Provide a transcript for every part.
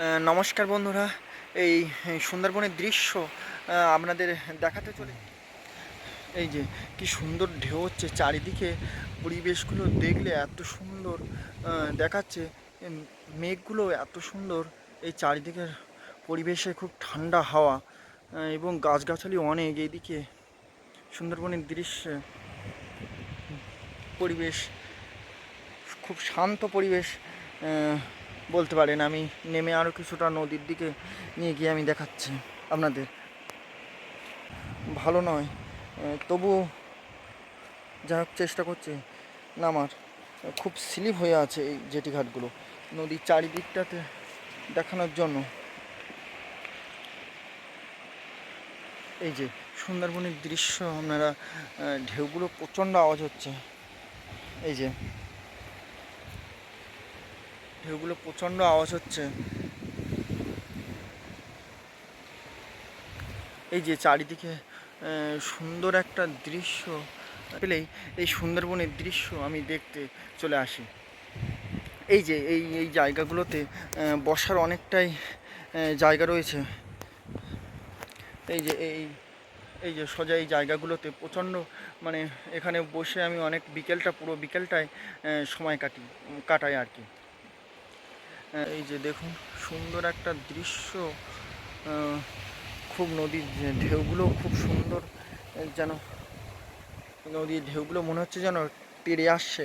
নমস্কার বন্ধুরা। এই সুন্দরবনের দৃশ্য আপনাদের দেখাতে চলে। এই যে, কি সুন্দর ঢেউ হচ্ছে, চারিদিকে পরিবেশগুলো দেখলে এত সুন্দর দেখাচ্ছে। মেঘগুলো এত সুন্দর, এই চারিদিকের পরিবেশে খুব ঠান্ডা হাওয়া এবং গাছগাছালি অনেক। এইদিকে সুন্দরবনের দৃশ্যে পরিবেশ, খুব শান্ত পরিবেশ বলতে পারেন, আমি নেমে আরও কিছুটা নদীর দিকে নিয়ে গিয়ে আমি দেখাচ্ছি আপনাদের। ভালো নয় তবুও যা হোক, চেষ্টা করছি। নামার খুব স্লিপ হয়ে আছে এই জেটি ঘাটগুলো। নদীর চারিদিকটাতে দেখানোর জন্য। এই যে সুন্দরবনের দৃশ্য, আপনারা ঢেউগুলো প্রচণ্ড আওয়াজ হচ্ছে। এই যে ঢেউগুলো প্রচণ্ড আওয়াজ হচ্ছে। এই যে চারিদিকে সুন্দর একটা দৃশ্য। পেলেই এই সুন্দরবনের দৃশ্য আমি দেখতে চলে আসি। এই যে, এই এই জায়গাগুলোতে বসার অনেকটাই জায়গা রয়েছে। এই যে, এই এই যে সোজা এই জায়গাগুলোতে প্রচণ্ড মানে এখানে বসে আমি অনেক বিকেলটা, পুরো বিকেলটায় সময় কাটি, কাটাই আর কি। এই যে দেখুন, সুন্দর একটা দৃশ্য খুব নদীর ঢেউগুলো খুব সুন্দর যেন নদীর ঢেউগুলো মনে হচ্ছে যেন তেড়ে আসছে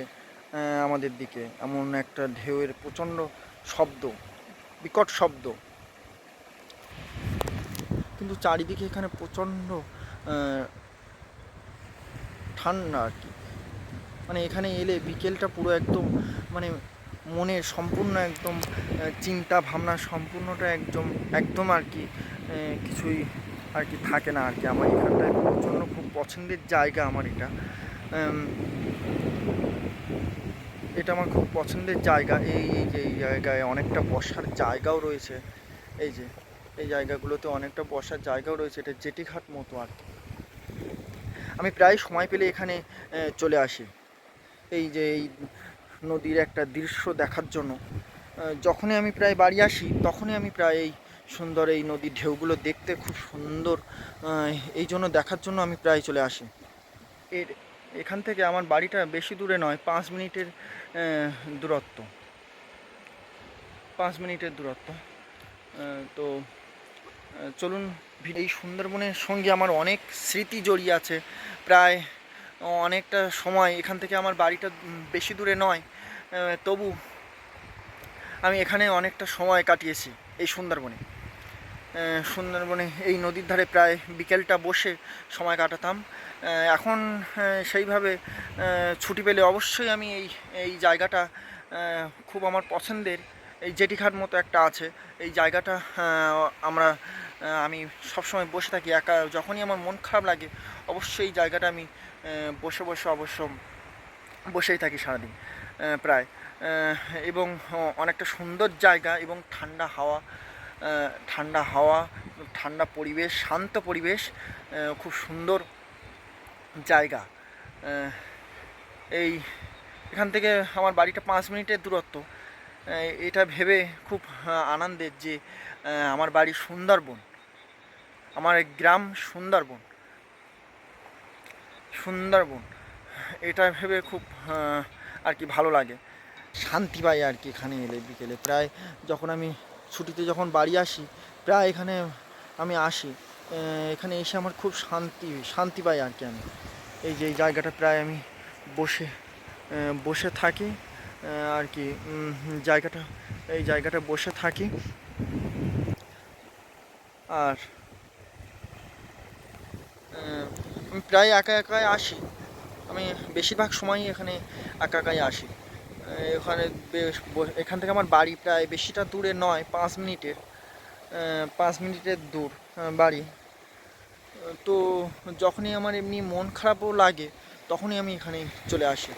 আমাদের দিকে। এমন একটা ঢেউয়ের প্রচণ্ড শব্দ, বিকট শব্দ। কিন্তু চারিদিকে এখানে প্রচণ্ড ঠান্ডা আর কি। মানে এখানে এলে বিকেলটা পুরো একদম মানে মনের সম্পূর্ণ একদম চিন্তা ভাবনা সম্পূর্ণটা একদম একদম আর কি কিছুই আর কি থাকে না আর কি। আমার এখানটায় প্রচণ্ড, খুব পছন্দের জায়গা আমার এটা। এটা আমার খুব পছন্দের জায়গা। এই এই যে, এই জায়গায় অনেকটা বসার জায়গাও রয়েছে। এই যে, এই জায়গাগুলোতে অনেকটা বসার জায়গাও রয়েছে। এটা জেটিঘাট মতো আর কি। আমি প্রায় সময় পেলে এখানে চলে আসি। এই যে, এই নদীর একটা দৃশ্য দেখার জন্য যখনই আমি প্রায় বাড়ি আসি, তখনই আমি প্রায় এই সুন্দর এই নদীর ঢেউগুলো দেখতে খুব সুন্দর এই জন্য দেখার জন্য আমি প্রায় চলে আসি। এর, এখান থেকে আমার বাড়িটা বেশি দূরে নয়, পাঁচ মিনিটের দূরত্ব। পাঁচ মিনিটের দূরত্ব। তো চলুন, এই সুন্দরবনের সঙ্গে আমার অনেক স্মৃতি জড়িয়ে আছে। প্রায় অনেকটা সময় এখান থেকে আমার বাড়িটা বেশি দূরে নয়। তবু আমি এখানে অনেকটা সময় কাটিয়েছি এই সুন্দরবনে। সুন্দরবনে এই নদীর ধারে প্রায় বিকেলটা বসে সময় কাটাতাম। এখন সেইভাবে ছুটি পেলে অবশ্যই আমি এই এই জায়গাটা খুব আমার পছন্দের। এই জেটিঘাট মতো একটা আছে। এই জায়গাটা আমরা আমি সবসময় বসে থাকি একা। যখনই আমার মন খারাপ লাগে, অবশ্যই এই জায়গাটা আমি বসে বসে অবশ্য বসেই থাকি সারাদিন প্রায়। এবং অনেকটা সুন্দর জায়গা এবং ঠান্ডা হাওয়া ঠান্ডা হাওয়া, ঠান্ডা পরিবেশ, শান্ত পরিবেশ খুব সুন্দর জায়গা। এই, এখান থেকে আমার বাড়িটা পাঁচ মিনিটের দূরত্ব। এটা ভেবে খুব আনন্দের যে আমার বাড়ি সুন্দরবন, আমার গ্রাম সুন্দরবন সুন্দরবন, এটা ভেবে খুব আর কি ভালো লাগে। শান্তি পাই আর কি এখানে এলে বিকেলে। প্রায় যখন আমি ছুটিতে যখন বাড়ি আসি, প্রায় এখানে আমি আসি এখানে এসে আমার খুব শান্তি শান্তি পাই আর কি আমি। এই যে জায়গাটা প্রায় আমি বসে বসে থাকি। আর কি জায়গাটা, এই জায়গাটা বসে থাকি। আর প্রায় একা একাই আসি। আমি বেশিরভাগ সময়ই এখানে একা একাই আসি। এখানে বেশ এখান থেকে আমার বাড়ি প্রায় বেশিটা দূরে নয়, পাঁচ মিনিটের পাঁচ মিনিটের দূর বাড়ি। তো যখনই আমার এমনি মন খারাপও লাগে, তখনই আমি এখানে চলে আসি।